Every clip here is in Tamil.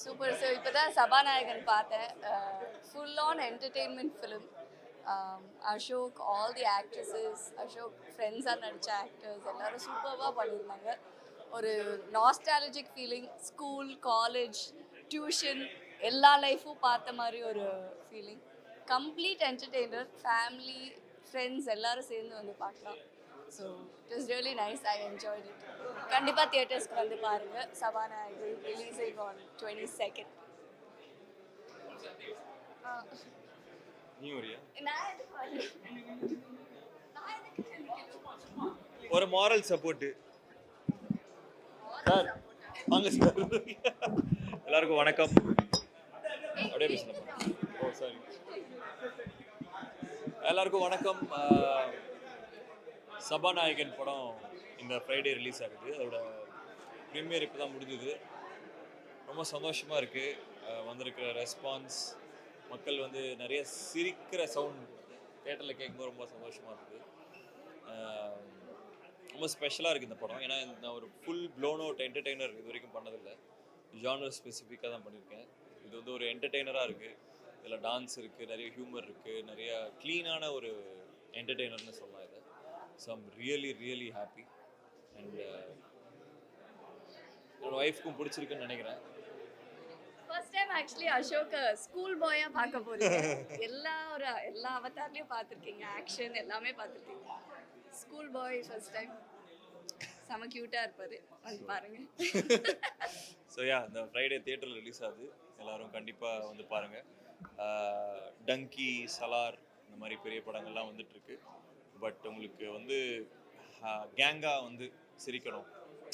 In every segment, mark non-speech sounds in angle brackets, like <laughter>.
சூப்பர் சார் இப்போ தான் சபாநாயகன் பார்த்தேன். Full on entertainment film Ashok all the actresses Ashok ஃப்ரெண்ட்ஸாக நடித்த ஆக்டர்ஸ் எல்லோரும் சூப்பராக பண்ணியிருந்தாங்க. ஒரு nostalgic feeling school college tuition எல்லா லைஃப்பும் பார்த்த மாதிரி ஒரு feeling complete entertainer family friends எல்லோரும் சேர்ந்து வந்து பார்க்கலாம். So is really nice I enjoyed it கண்டிப்பாக தியேட்டர்ஸ்க்கு வந்து பாருங்கள் Sabanayagar releasing on twenty second? ஒரு மாரல் சப்போர்ட் சார் வாங்க சார். எல்லாருக்கும் வணக்கம். அப்படியே ஓ சாரி எல்லாருக்கும் வணக்கம். சபாநாயகன் படம் இந்த ஃப்ரைடே ரிலீஸ் ஆகுது. அதோட ப்ரீமியர் இப்போ தான் முடிஞ்சுது. ரொம்ப சந்தோஷமாக இருக்குது வந்திருக்கிற ரெஸ்பான்ஸ் மக்கள் வந்து நிறைய சிரிக்கிற சவுண்ட் தேட்டரில் கேட்கும்போது ரொம்ப சந்தோஷமாக இருக்குது ரொம்ப ஸ்பெஷலாக இருக்குது இந்த படம். ஏன்னா நான் ஒரு ஃபுல் ப்ளோன் அவுட் என்டர்டெய்னர் இது வரைக்கும் பண்ணதில்லை. ஜானர் ஸ்பெசிஃபிக்காக தான் பண்ணியிருக்கேன். இது வந்து ஒரு என்டர்டெய்னராக இருக்குது இதில் டான்ஸ் இருக்குது நிறைய ஹியூமர் இருக்குது நிறைய க்ளீனான ஒரு என்டர்டெய்னர்னு சொல்லலாம். So I'm really really happy and என்னோட ஒய்ஃப்க்கும் பிடிச்சிருக்குன்னு நினைக்கிறேன். First time actually Ashok school பாயா பார்க்க போறீங்க. <laughs> எல்லா ஒரு எல்லா அவதார்லயும் பார்த்துருக்கீங்க. ஆக்ஷன் எல்லாமே பார்த்துருக்கீங்க. ஸ்கூல் பாய் ஃபர்ஸ்ட் டைம் செம கியூட்டா இருப்பாரு. <laughs> வந்து பாருங்க. ஸோ யா இந்த ஃப்ரைடே தியேட்டரில் ரிலீஸ் ஆகுது. எல்லாரும் கண்டிப்பாக வந்து பாருங்கள் டங்கி சலார் இந்த மாதிரி பெரிய படங்கள்லாம் வந்துட்டு இருக்கு பட் உங்களுக்கு வந்து கேங்காக வந்து சிரிக்கணும்.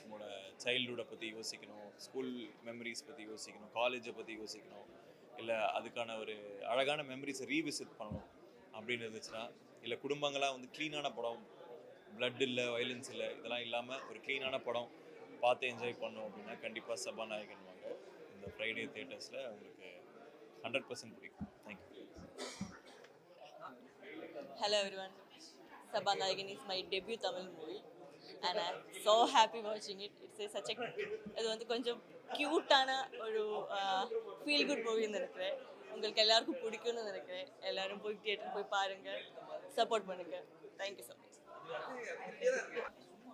உங்களோட சைல்டுஹுட்டை பற்றி யோசிக்கணும். ஸ்கூல் மெமரிஸ் பற்றி யோசிக்கணும். காலேஜை பற்றி யோசிக்கணும். இல்லை அதுக்கான ஒரு அழகான மெமரிஸை ரீவிசிட் பண்ணணும் அப்படின்னு இருந்துச்சுன்னா இல்லை குடும்பங்களாக வந்து க்ளீனான படம் பிளட் இல்லை வைலன்ஸ் இல்லை இதெல்லாம் இல்லாமல் ஒரு க்ளீனான படம் பார்த்து என்ஜாய் பண்ணோம் அப்படின்னா கண்டிப்பாக சபாநாயகன் வாங்க இந்த ஃப்ரைடே தேட்டர்ஸில் உங்களுக்கு ஹண்ட்ரட் பர்சன்ட் பிடிக்கும். Thank you Hello everyone. Sabanayagan is my debut Tamil movie and I'm so happy watching it. It's a, such a இது வந்து கொஞ்சம் க்யூட்டான ஒரு ஃபீல் குட் மூவின்னு நினைக்கிறேன். உங்களுக்கு எல்லாருக்கும் பிடிக்கும்னு நினைக்கிறேன். எல்லாரும் போய் தியேட்டர் போய் பாருங்க. சப்போர்ட் பண்ணுங்க. தேங்க்யூ ஸோ மச்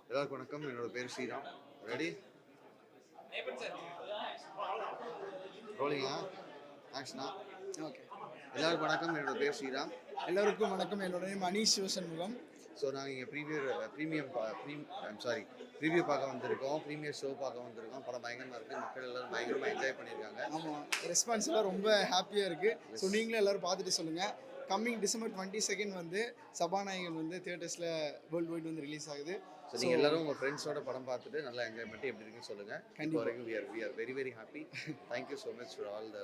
எல்லாருக்கும் வணக்கம். என்னோட பேர் ஸ்ரீராம். ரெடி ரோலிங்கா ஆக்ஷனா ஓகே எல்லாருக்கும் வணக்கம். என்னோட பேர் ஸ்ரீராம். எல்லோருக்கும் வணக்கம். என்னோட நேம் அனீஷ் சிவசண்முகம். ஸோ நாங்கள் இங்கே premier premium I'm sorry uh, பார்க்க வந்திருக்கோம். ப்ரீமியர் ஷோ பார்க்க வந்திருக்கோம். படம் பயங்கரமாக இருக்குது மக்கள் எல்லாரும் பயங்கரமாக என்ஜாய் பண்ணியிருக்காங்க. ஆமாம் ரெஸ்பான்ஸ் எல்லாம் ரொம்ப ஹாப்பியாக இருக்குது ஸோ நீங்களும் எல்லாரும் பார்த்துட்டு சொல்லுங்கள் கம்மிங் டிசம்பர் டுவெண்ட்டி செகண்ட் வந்து சபாநாயகன் வந்து தியேட்டர்ஸில் வேர்ல்டு வைட் வந்து ரிலீஸ் ஆகுது. ஸோ நீங்கள் எல்லாரும் உங்கள் ஃப்ரெண்ட்ஸோட படம் பார்த்துட்டு நல்லா என்ஜாய் பண்ணிட்டு எப்படி இருக்குன்னு சொல்லுங்கள் இப்போ கண்டிப்பா. வரைக்கும் we are we are very very happy thank you so much for all the